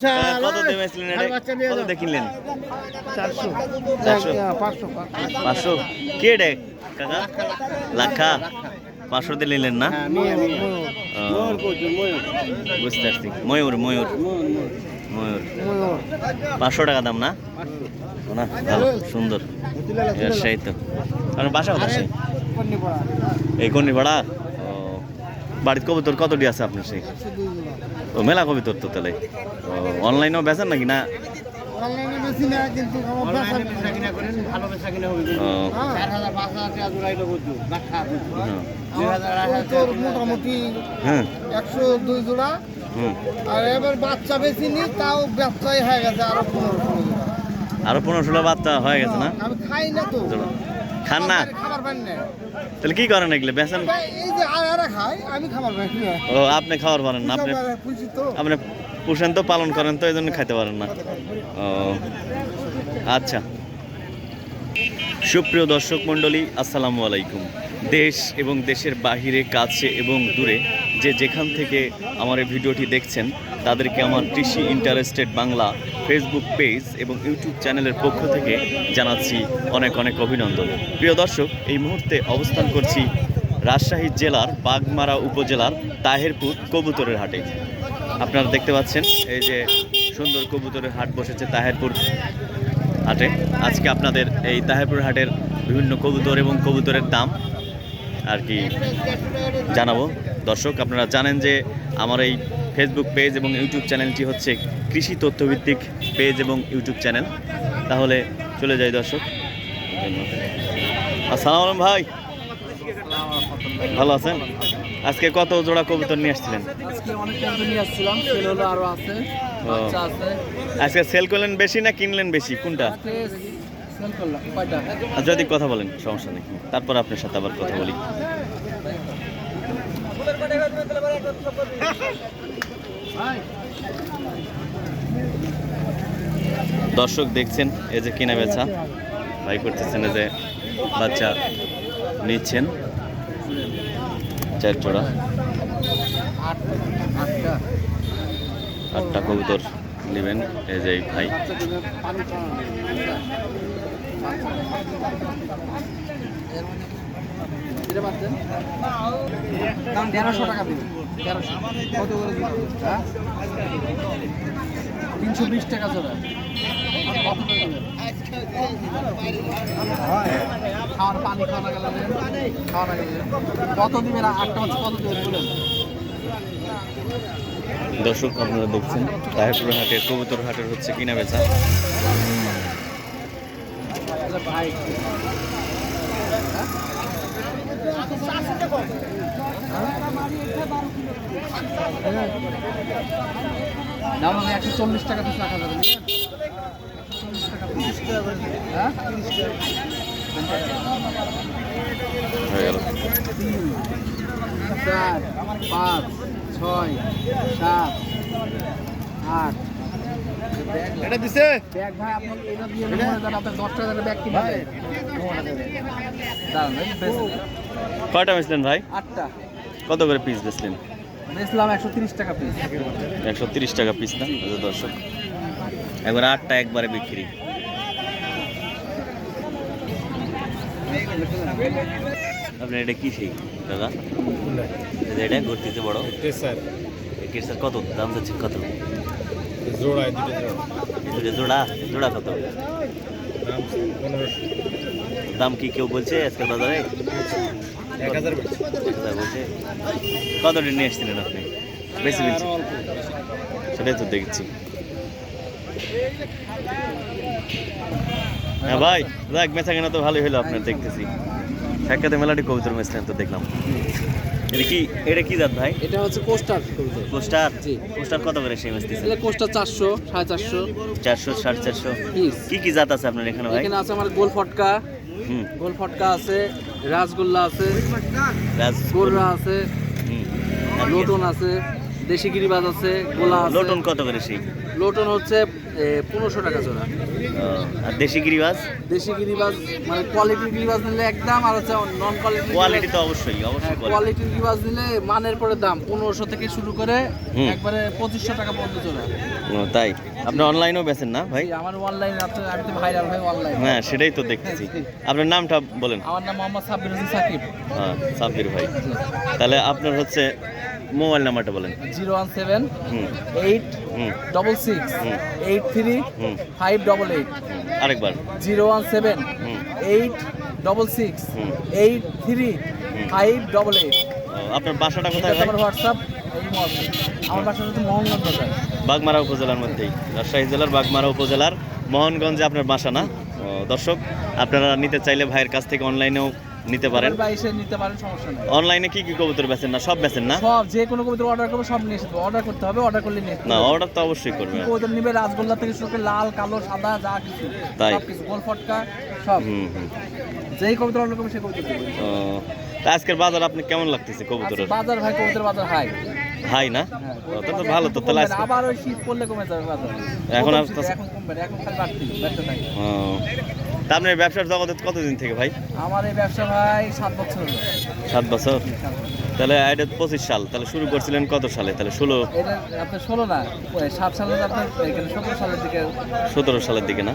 কত কিনলেন? পাঁচশো কে ডে কাকা? লাখা? পাঁচশো দিয়ে নিলেন না? বুঝতে পারছি। ময়ূর ময়ূর। ময়ূর। পাঁচশো টাকা দাম না? না ভালো সুন্দর। সেই তো। আপনার বাসা কোথায় এই কন্যা ভাড়া ও। বাড়িতে কবুতর কতটি আছে আপনার সেই? ও মেলা কবিতর তো তাহলে? ও অনলাইনেও বেচেন নাকি না? তোর মোটামুটি হ্যাঁ। একশো দুই জোড়া। হুম। আর এবার বাচ্চা বেশি নি তাও ব্যবসায় হয়ে গেছে আরও পনেরো ষোলো আরও পনেরো ষোলো বাচ্চা হয়ে গেছে না? আমি খাই না তো। জোড়া। খান না? খাবার পাই না। তাহলে কি করেন এগুলো? বেচেন? এই যে আর এরা আমি খাবার পাই না। ও আপনি খাবার পারেন না আপনি আপনি পুষেন তো পালন করেন তো এই জন্য খাইতে পারেন না। ও আচ্ছা। সুপ্রিয় দর্শক মণ্ডলী আসসালামু আলাইকুম। দেশ এবং দেশের বাহিরে, কাছে এবং দূরে যে যেখান থেকে আমার এই ভিডিওটি দেখছেন, তাদেরকে আমার কৃষি ইন্টারেস্টেড বাংলা ফেসবুক পেজ এবং ইউটিউব চ্যানেলের পক্ষ থেকে জানাচ্ছি অনেক অনেক অভিনন্দন। প্রিয় দর্শক, এই মুহূর্তে অবস্থান করছি রাজশাহী জেলার বাগমারা উপজেলার তাহেরপুর কবুতরের হাটে। আপনারা দেখতে পাচ্ছেন এই যে সুন্দর কবুতরের হাট বসেছে তাহেরপুর হাটে। আজকে আপনাদের এই তাহেরপুর হাটের বিভিন্ন কবুতর এবং কবুতরের দাম আর কি জানাব। দর্শক আপনারা জানেন যে আমার এই ফেসবুক পেজ এবং ইউটিউব চ্যানেলটি হচ্ছে কৃষি তথ্যভিত্তিক পেজ এবং ইউটিউব চ্যানেল তাহলে চলে যাই দর্শক। আসসালামু আলাইকুম ভাই। ভালো আছেন? আজকে কত জোড়া কবুতর নিয়ে আসছিলেন? আজকে সেল করলেন বেশি না কিনলেন বেশি? কোনটা? যদি কথা বলেন, সমস্যা নেই। তারপর আপনার সাথে আবার কথা বলি। দর্শক দেখছেন, এই যে কেনা বেচা। ভাই করতেছেন এই যে বাচ্চা নিচ্ছেন। চার আট আটটা কবুতর নেবেন, এই যে ভাই বাচ্চা দেবে পানি খাওয়ানো এটা পাচ্ছেন তেরোশো টাকা হ্যাঁ? তিনশো বিশ টাকা? খাওয়ার পানি আটটা কত দর্শক, আপনারা দেখছেন তাহেরপুর হাটের, কবুতর হাটের হচ্ছে কিনা বেচা। ভাই দাম হবে একশো চল্লিশ টাকা পিস রাখা যাবে চার পাঁচ ছয় সাত আট এটা দিছে? ব্যাগ ভাই আপনি এটা দিয়ে মনে হয় আপনার দশ টাকা ব্যাগ কিনে দাঁড়ান এই কয়টা বেচলেন ভাই? আটটা। কত করে পিস বেচলেন? বেচলাম একশো তিরিশ টাকা পিস একশো তিরিশ টাকা পিস না? দর্শক একবার আটটা একবারে বিক্রি। আপনার এটা কি সেই দাদা? এটা ঘুরতেছে বড়? কেসার কত? দাম যাচ্ছে কত? জোড়া দুটো জোড়া জোড়া কত? দাম কি কেউ বলছে আজকাল বাজারে? এক হাজার বলছে। কত নিয়ে এসেছিলেন আপনি? বেশি আরও সেটাই তো দেখছি। হ্যাঁ ভাই দেখ মেচা কেনা তো ভালোই হলো আপনার দেখতেছি। সাক্ষাতে মেলাটি কবুতর মেসলেন তো দেখলাম। এটা কি এটা কি জাত ভাই? এটা হচ্ছে কোস্টার কোস্টার? জি। কোস্টার কত করে সেই মেসতেছে এটা কোস্টার চারশো সাড়ে চারশো। চারশো সাড়ে চারশো। পিস। কি কি জাত আছে আপনার এখানে ভাই? এখানে আছে আমার গোল ফটকা। হুম। গোল ফটকা আছে রাসগোল্লা আছে রাজ আছে হুম। লোটন আছে। দেশি গিরিবাজ আছে গোলা আছে? লোটন কত করে সেই? লোটন হচ্ছে পনেরোশো টাকা জোড়া। আর দেশি গিরিবাজ দেশি গিরিবাজ মানে কোয়ালিটির গিরিবাজ নিলে একদম আর হচ্ছে নন কোয়ালিটি কোয়ালিটি তো অবশ্যই অবশ্যই। কোয়ালিটির গিরিবাজ নিলে মানের পরে দাম পনেরোশো থেকে শুরু করে একবারে পঁচিশশো টাকা পর্যন্ত জোড়া। তাই? আপনি অনলাইনেও বেচেন না ভাই? আমার অনলাইন আমি তো ভাইরাল ভাই অনলাইন হ্যাঁ সেটাই তো দেখতেছি। আপনার নামটা বলেন। আমার নাম মোহাম্মদ সাব্বির হোসেন সাকিব। হ্যাঁ সাব্বির ভাই। তাহলে আপনার হচ্ছে মোবাইল নাম্বারটা বলেন। Zero one seven eight double six eight three five double eight. আরেকবার। Zero one seven eight double six eight three five double eight. আপনার বাসাটা কোথায় আমার হোয়াটসঅ্যাপ আমার বাসা হচ্ছে বাজার। বাগমারা উপজেলার মধ্যেই। রাজশাহী জেলার বাগমারা উপজেলার মোহনগঞ্জে আপনার বাসা না? দর্শক আপনারা নিতে চাইলে ভাইয়ের কাছ থেকে অনলাইনেও নিতে পারেন? বা এসে নিতে পারেন সমস্যা নেই। অনলাইনে কি কি কবুতর বেচেন না? সব বেচেন না? সব যে কোনো কবুতর অর্ডার করব সব নিয়ে এসে অর্ডার করতে হবে অর্ডার করলে নিয়ে না অর্ডার তো অবশ্যই করবে। কবুতর নিবে? রাসগোল্লা থেকে শুরু করে লাল কালো সাদা যা কিছু। তাই? সব কিছু গোল ফটকা সব। হুম হুম। যেই কবুতর অর্ডার করবে সেই কবুতর ও, তা আজকের বাজার আপনি কেমন লাগতেছে কবুতরের? আচ্ছা, বাজার ভাই কবুতর বাজার হাই হাই না? হ্যাঁ, তো ভালো তো তাহলে আবার ওই শীত পড়লে কমে যাবে বাজার। এখন এখন কমবে এখন খালি বাড়তি বাড়তে থাকে তা আপনার ব্যবসার জগতে কতদিন থেকে ভাই? আমার এই ব্যবসা ভাই সাত বছর সাত বছর? তাহলে এটা পঁচিশ সাল তাহলে শুরু করছিলেন কত সালে? তাহলে ষোলো আপনার ষোলো না সাত সালে আপনার সতেরো সালের দিকে। সতেরো সালের দিকে না?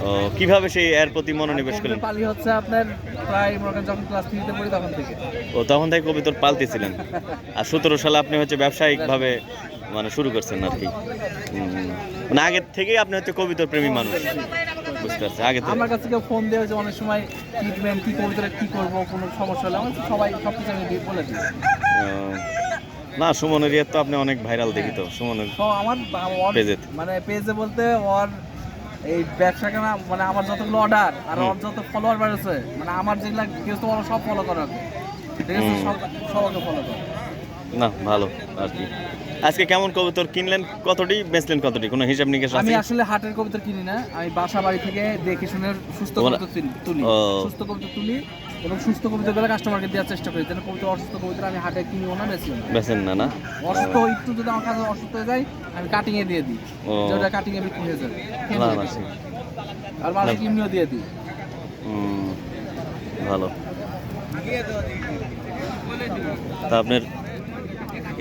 ও কীভাবে সেই এর প্রতি মনোনিবেশ করলেন? পালি হচ্ছে আপনার প্রায় মনে করেন যখন ক্লাস থ্রিতে পড়ি তখন থেকে। ও তখন থেকে কবিতর পালতেছিলেন। আর সতেরো সালে আপনি হচ্ছে ব্যবসায়িকভাবে মানে শুরু করছেন আর কি। মানে আগের থেকেই আপনি হচ্ছে কবিতর প্রেমী মানুষ। বুঝতে পারছি আগে আমার কাছে কেউ ফোন দেওয়া হয়েছে অনেক সময় ট্রিটমেন্ট কি কবুতরে কি করব কোনো সমস্যা হলে আমার সবাই সব কিছু আমি বলে দিই। না সুমনের ইয়ে তো আপনি অনেক ভাইরাল দেখি তো সুমনের আমার পেজেতে। মানে পেজে বলতে ওর এই ব্যবসা কেন মানে আমার যতগুলো অর্ডার আর ওর যত ফলোয়ার বেড়েছে মানে আমার যেগুলো কেউ তো ওরা সব ফলো করে। ঠিক আছে? সব সবাইকে ফলো করে। না ভালো আর কি। আজকে কেমন কবুতর কিনলেন? কতটি বেচলেন কতটি? কোনো হিসাব নিকেশ আমি আসলে হাটের কবিতা কিনি না। আমি বাসা বাড়ি থেকে দেখে শুনে সুস্থ তোমরা- কবিতা তুলি- সুস্থ কবিতা তুলি এবং সুস্থ কবিতাগুলো কাস্টমারকে দেওয়ার চেষ্টা করি যেন কবিতা অসুস্থ কবিতা আমি হাটে কিনিও না বেশিও না। বেচেন না না? অসুস্থ একটু যদি আমার কাছে অসুস্থ হয়ে যায় আমি কাটিং এ দিয়ে দিই। যেটা কাটিং এ বিক্রি হয়ে যাবে ঠিক। আর মাঝে কিমনিও দিয়ে দিই। ভালো। তা আপনার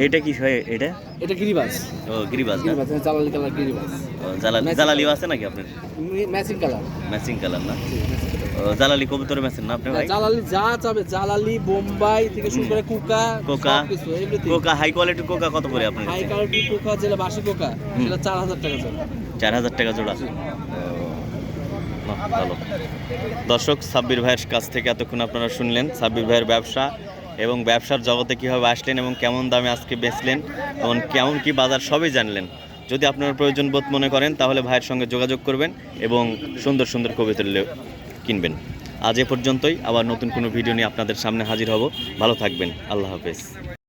এটা কি হয় এটা? এটা গিরিবাস ও গিরিবাজ না? গিরিবাস জালালি কালার গিরিবাস ও, জালালি আছে নাকি আপনার? Matching colour. ম্যাচিং কালার না? জালালি কবুতরে ম্যাচেন না আপনি ভাই? জালালি যা চাবে জালালি বোম্বাই থেকে শুরু করে কুকা কোকা। কোকা হাই কোয়ালিটির কোকা কত করে আপনার হাই কোয়ালিটি কোকা যেটা বাসি কোকা সেটা চার হাজার টাকা চলে চার হাজার টাকা জোড়া? ভালো। দর্শক সাব্বির ভাইয়ের কাছ থেকে এতক্ষণ আপনারা শুনলেন। সাব্বির ভাইয়ের ব্যবসা এবং ব্যবসার জগতে কীভাবে আসলেন এবং কেমন দামে আজকে বেচলেন এবং কেমন কি বাজার সবই জানলেন। যদি আপনার প্রয়োজন বোধ মনে করেন, তাহলে ভাইয়ের সঙ্গে যোগাযোগ করবেন এবং সুন্দর সুন্দর কবিতা কিনবেন। আজ এ পর্যন্তই, আবার নতুন কোনো ভিডিও নিয়ে আপনাদের সামনে হাজির হব। ভালো থাকবেন। আল্লাহ হাফেজ।